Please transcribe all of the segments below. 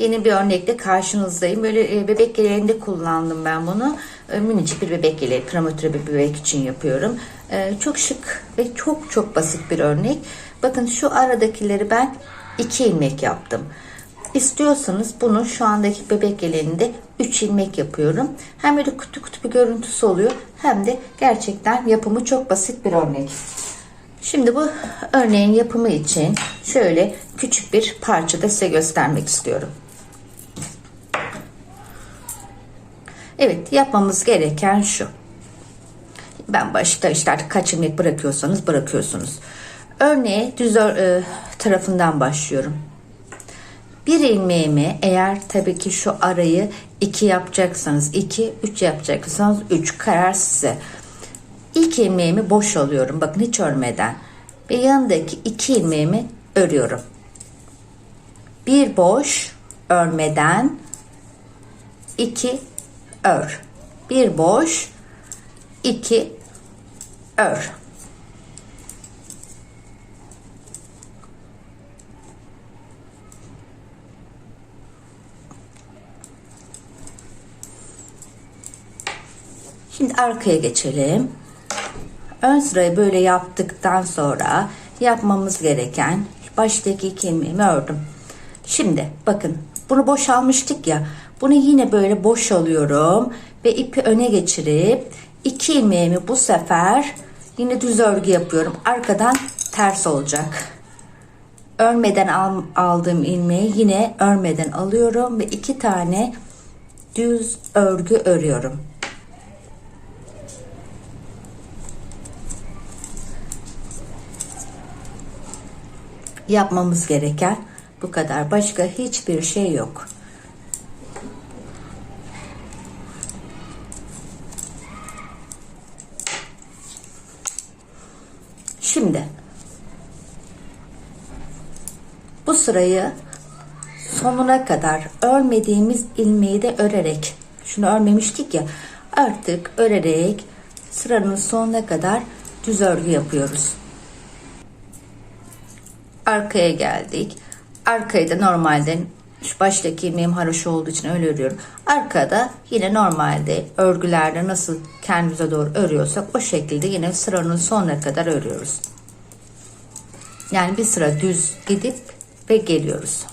Yeni bir örnekle karşınızdayım. Böyle e, bebek yeleğinde kullandım ben bunu. E, minicik bir bebek yeleği, prematüre bir bebek için yapıyorum. E, çok şık ve çok çok basit bir örnek. Bakın şu aradakileri ben iki ilmek yaptım. İstiyorsanız bunu şu andaki bebek yeleğinde 3 ilmek yapıyorum. Hem böyle kutu kutu bir görüntüsü oluyor hem de gerçekten yapımı çok basit bir örnek. Şimdi bu örneğin yapımı için şöyle küçük bir parça da size göstermek istiyorum. Evet yapmamız gereken şu. Ben başta işte artık kaç ilmek bırakıyorsanız bırakıyorsunuz. Örneğe düz e, tarafından başlıyorum. Bir ilmeğimi eğer tabii ki şu arayı 2 yapacaksanız 2, 3 yapacaksanız 3 karar size. İlk ilmeğimi boş alıyorum. Bakın hiç örmeden. Ve yanındaki iki ilmeğimi örüyorum. Bir boş örmeden iki ör. Bir boş iki ör. Şimdi arkaya geçelim. Ön sırayı böyle yaptıktan sonra yapmamız gereken baştaki iki ilmeğimi ördüm. Şimdi bakın bunu boşalmıştık ya. Bunu yine böyle boş alıyorum ve ipi öne geçirip iki ilmeğimi bu sefer yine düz örgü yapıyorum. Arkadan ters olacak. Örmeden al- aldığım ilmeği yine örmeden alıyorum ve iki tane düz örgü örüyorum. Yapmamız gereken bu kadar. Başka hiçbir şey yok. Şimdi bu sırayı sonuna kadar örmediğimiz ilmeği de örerek şunu örmemiştik ya artık örerek sıranın sonuna kadar düz örgü yapıyoruz arkaya geldik. Arkayı da normalde şu baştaki ilmeğim haroşa olduğu için öyle örüyorum. Arkada yine normalde örgülerde nasıl kendimize doğru örüyorsak o şekilde yine sıranın sonuna kadar örüyoruz. Yani bir sıra düz gidip ve geliyoruz.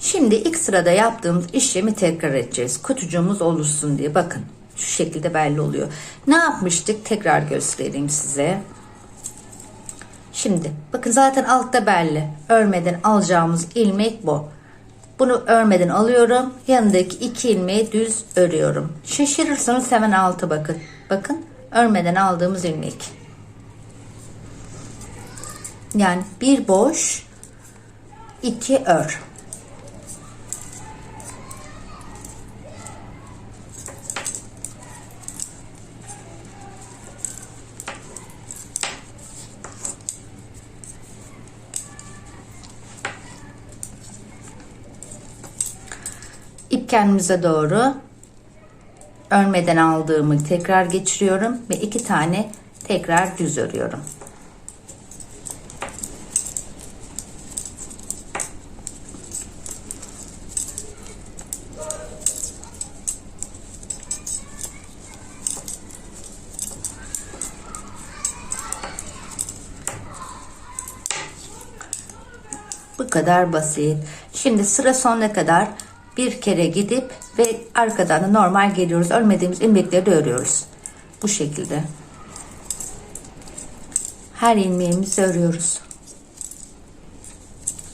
Şimdi ilk sırada yaptığımız işlemi tekrar edeceğiz. Kutucuğumuz oluşsun diye bakın. Şu şekilde belli oluyor. Ne yapmıştık? Tekrar göstereyim size. Şimdi bakın zaten altta belli. Örmeden alacağımız ilmek bu. Bunu örmeden alıyorum. Yanındaki iki ilmeği düz örüyorum. Şaşırırsanız hemen alta bakın. Bakın örmeden aldığımız ilmek. Yani bir boş, iki ör. Kendimize doğru örmeden aldığımı tekrar geçiriyorum ve iki tane tekrar düz örüyorum. Bu kadar basit. Şimdi sıra sonuna kadar bir kere gidip ve arkadan da normal geliyoruz. Örmediğimiz ilmekleri de örüyoruz. Bu şekilde. Her ilmeğimizi örüyoruz.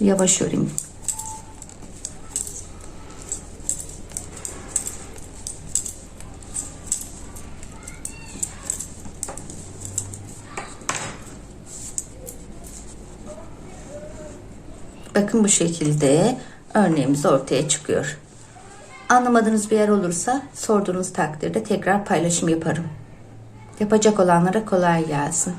Yavaş öreyim. Bakın bu şekilde örneğimiz ortaya çıkıyor. Anlamadığınız bir yer olursa sorduğunuz takdirde tekrar paylaşım yaparım. Yapacak olanlara kolay gelsin.